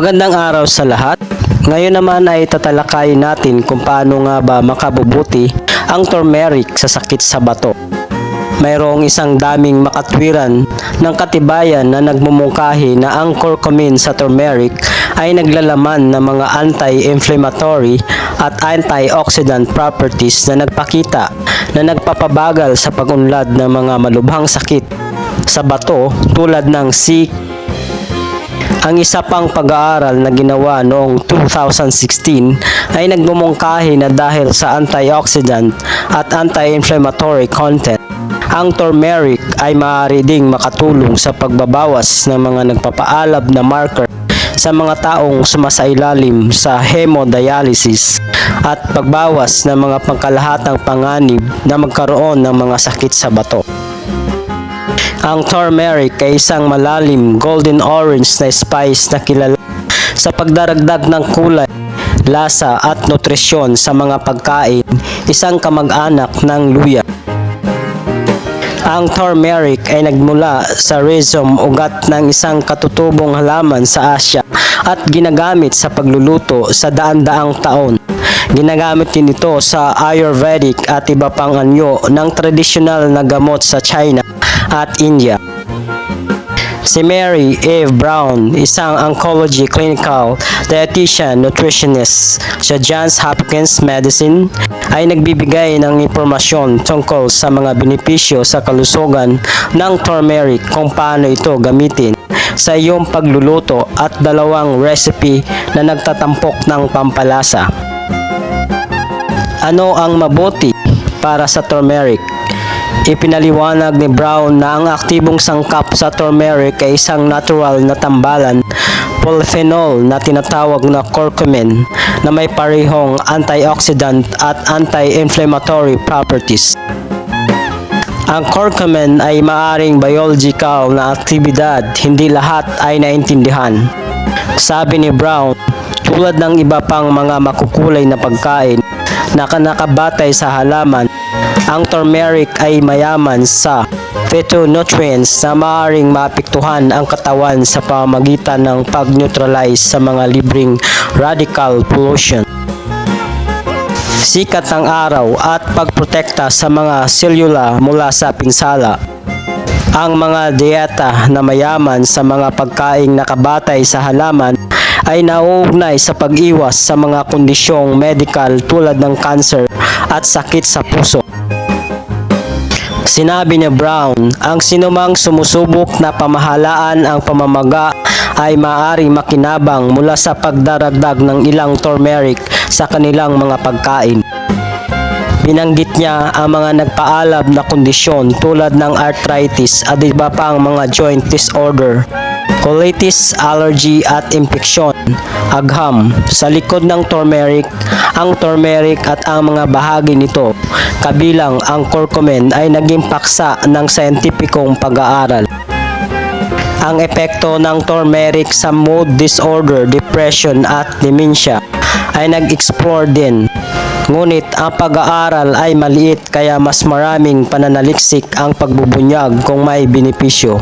Magandang araw sa lahat. Ngayon naman ay tatalakayin natin kung paano nga ba makabubuti ang turmeric sa sakit sa bato. Mayroong isang daming makatwiran ng katibayan na nagmumungkahi na ang curcumin sa turmeric ay naglalaman ng mga anti-inflammatory at antioxidant properties na nagpakita na nagpapabagal sa pag-unlad ng mga malubhang sakit sa bato tulad ng C. Ang isa pang pag-aaral na ginawa noong 2016 ay nagmumungkahi na dahil sa antioxidant at anti-inflammatory content, ang turmeric ay maaari ding makatulong sa pagbabawas ng mga nagpapaalab na marker sa mga taong sumasailalim sa hemodialysis at pagbawas ng mga pangkalahatang panganib na magkaroon ng mga sakit sa bato. Ang turmeric ay isang malalim golden orange na spice na kilala sa pagdaragdag ng kulay, lasa at nutrisyon sa mga pagkain, isang kamag-anak ng luya. Ang turmeric ay nagmula sa rhizome ugat ng isang katutubong halaman sa Asya at ginagamit sa pagluluto sa daan-daang taon. Ginagamit din ito sa Ayurvedic at iba pang anyo ng tradisyonal na gamot sa China at India. Si Mary Eve Brown, isang oncology clinical dietitian nutritionist sa Johns Hopkins Medicine, ay nagbibigay ng impormasyon tungkol sa mga benepisyo sa kalusugan ng turmeric kung paano ito gamitin sa iyong pagluluto at dalawang recipe na nagtatampok ng pampalasa. Ano ang mabuti para sa turmeric? Ipinaliwanag ni Brown na ang aktibong sangkap sa turmeric ay isang natural na tambalan polyphenol na tinatawag na curcumin na may parehong antioxidant at anti-inflammatory properties. Ang curcumin ay maaring biological na aktibidad, hindi lahat ay naintindihan. Sabi ni Brown, tulad ng iba pang mga makukulay na pagkain na nakabatay sa halaman, ang turmeric ay mayaman sa phytonutrients na maaaring maapektuhan ang katawan sa pamamagitan ng pag-neutralize sa mga libreng radical pollution. Sikat ng araw at pagprotekta sa mga selula mula sa pinsala. Ang mga dieta na mayaman sa mga pagkaing nakabatay sa halaman ay nauugnay sa pag-iwas sa mga kondisyong medical tulad ng cancer at sakit sa puso. Sinabi ni Brown, ang sinumang sumusubok na pamahalaan ang pamamaga ay maaari makinabang mula sa pagdaragdag ng ilang turmeric sa kanilang mga pagkain. Binanggit niya ang mga nagpaalab na kondisyon tulad ng arthritis at iba pang mga joint disorder, colitis, allergy at infeksyon, agham. Sa likod ng turmeric, ang turmeric at ang mga bahagi nito, kabilang ang curcumin ay naging paksa ng scientificong pag-aaral. Ang epekto ng turmeric sa mood disorder, depression at dementia ay nag-explore din. Ngunit ang pag-aaral ay maliit kaya mas maraming pananaliksik ang pagbubunyag kung may benepisyo.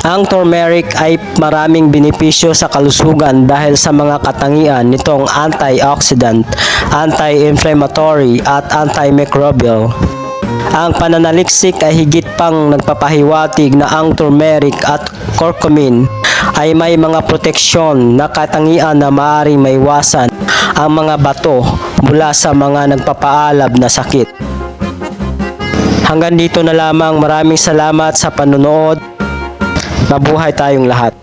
Ang turmeric ay maraming benepisyo sa kalusugan dahil sa mga katangian nitong antioxidant, anti-inflammatory at antimicrobial. Ang pananaliksik ay higit pang nagpapahiwatig na ang turmeric at curcumin ay may mga proteksyon na katangian na maaaring maiwasan ang mga bato mula sa mga nagpapaalab na sakit. Hanggang dito na lamang maraming salamat sa panonood. Mabuhay tayong lahat.